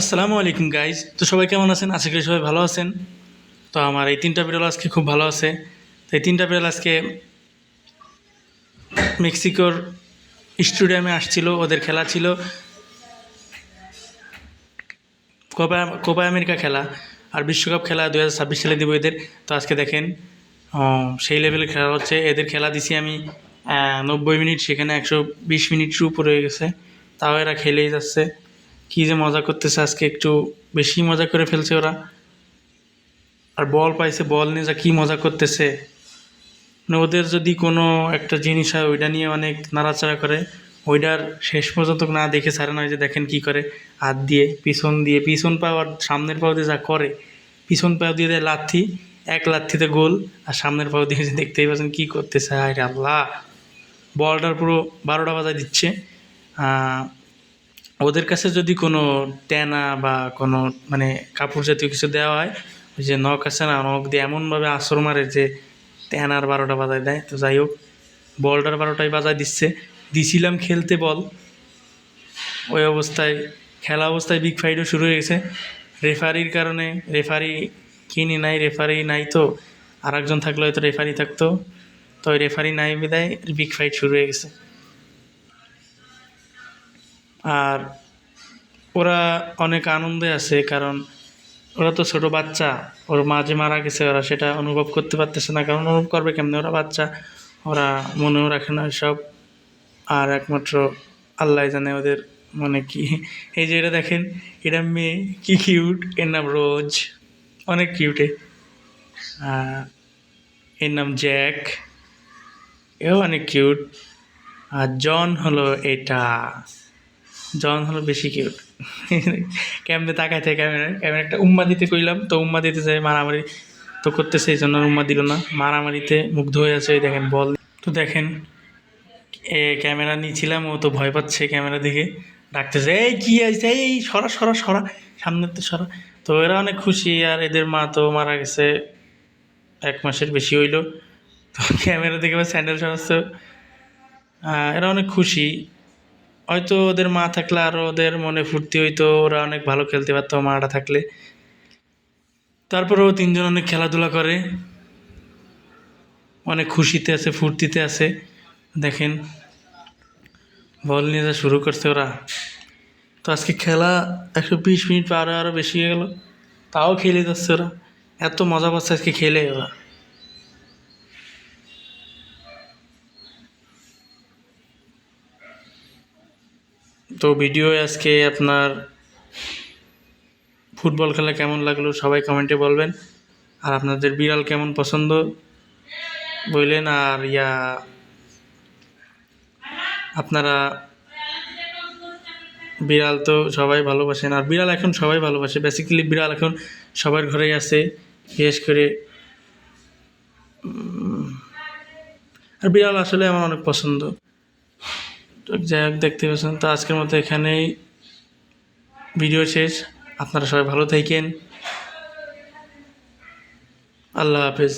আসসালামু আলাইকুম গাইজ তো সবাই কেমন আছেন? আশা করি সবাই ভালো আছেন। তো আমার এই তিনটা বিড়াল আজকে খুব ভালো আছে। তো এই তিনটা বিড়াল আজকে মেক্সিকোর স্টেডিয়ামে আসছিল, ওদের খেলা ছিল। কোপা কোপা আমেরিকা খেলা আর বিশ্বকাপ খেলা দু হাজার ছাব্বিশ সালে দিব এদের। তো আজকে দেখেন সেই লেভেলের খেলা হচ্ছে। এদের খেলা দিছি আমি নব্বই মিনিট, সেখানে একশো বিশ মিনিটের উপরে হয়ে গেছে। তাও এরা খেলেই যাচ্ছে। কী যে মজা করতেছে আজকে একটু বেশি মজা করে ফেলছে ওরা। আর বল পাইছে, বল নিয়ে যা কী মজা করতেছে। মানে ওদের যদি কোনো একটা জিনিস হয়, ওইটা নিয়ে অনেক নাড়াচাড়া করে। ওইটার শেষ পর্যন্ত না দেখে ছাড়ে না, ওই যে দেখেন কী করে। হাত দিয়ে, পিছন দিয়ে, পিছন পাও আর সামনের পাও দিয়ে যা করে। পিছন পাও দিয়ে দেয় লাথি, এক লাথিতে গোল। আর সামনের পাও দিয়ে দেখতেই পাচ্ছেন কী করতেছে আরে আল্লাহ। বলটার পুরো বারোটা বাজায় দিচ্ছে। ওদের কাছে যদি কোনো ট্যানা বা কোনো মানে কাপড় জাতীয় কিছু দেওয়া হয়, ওই যে নখ আছে না, নখ দিয়ে এমনভাবে আসর মারে যে ট্যানার বারোটা বাজায় দেয়। তো যাই হোক, বলটার বারোটাই বাজায় দিচ্ছে। দিছিলাম খেলতে বল। ওই অবস্থায়, খেলা অবস্থায় বিগ ফাইটও শুরু হয়ে গেছে। রেফারির কারণে রেফারি কিনি নাই, রেফারি নাই তো। আর একজন থাকলে হয়তো রেফারি থাকতো। তো ওই রেফারি নাই বিদায় বিগ ফাইট শুরু হয়ে গেছে। আর ওরা অনেক আনন্দে আছে, কারণ ওরা তো ছোটো বাচ্চা। ওর মা যে মারা গেছে, ওরা সেটা অনুভব করতে পারতেছে না, কারণ অনুভব করবে কেমনে? ওরা বাচ্চা, ওরা মনেও রাখে না সব আর একমাত্র আল্লাহ জানে ওদের মানে কি। এই যে এটা দেখেন, এটা মেয়ে, কি কিউট এর নাম রোজ। অনেক কিউটে এর নাম জ্যাক। এও অনেক কিউট আর জন হলো এটা। জন হলো বেশি কিউট কেমনে তাকায় থাকে ক্যামেরা ক্যামেরা একটা উম্মা দিতে কইলাম, তো উম্মা দিতে যায় মারামারি তো করতেছে, এই জন্য উম্মা দিল না। মারামারিতে মুগ্ধ হয়ে আছে দেখেন বল। তো দেখেন, এ ক্যামেরা নিয়েছিলাম, ও তো ভয় পাচ্ছে ক্যামেরা দেখে। ডাকতেছে, এই কি আছে এই সরা সরা সরা সামনের তো সরা। তো এরা অনেক খুশি, আর এদের মা তো মারা গেছে এক মাসের বেশি হইল। তো ক্যামেরা দেখে স্যান্ডেল সরাচ্ছে। এরা অনেক খুশি। হয়তো ওদের মা থাকলে আরও ওদের মনে ফুর্তি হইতো, ওরা অনেক ভালো খেলতে পারতো মাটা থাকলে। তারপরেও তিনজন অনেক খেলাধুলা করে। অনেক খুশিতে আছে, ফুর্তিতে আছে। দেখেন, বল নিয়ে যা শুরু করছে ওরা। তো আজকে খেলা একশো বিশ মিনিট পার আরও বেশি হয়ে গেল। তাও খেলে যাচ্ছে ওরা। এত মজা পাচ্ছে আজকে খেলে ওরা। তো ভিডিও আজকে আপনার ফুটবল খেলা কেমন লাগল সবাই কমেন্টে বলবেন। আর আপনাদের বিড়াল কেমন পছন্দ বললেন, আর ইয়া, আপনারা বিড়াল তো সবাই ভালোবাসেন, আর বিড়াল এখন সবাই ভালোবাসে। বেসিক্যালি বিড়াল এখন সবার ঘরেই আছে, বিশেষ করে আর বিড়াল আসলে আমার অনেক পছন্দ। যাই হোক দেখতে পাচ্ছেন তো আজকের মতো এখানেই ভিডিও শেষ। আপনারা সবাই ভালো থাকেন। আল্লাহ হাফেজ।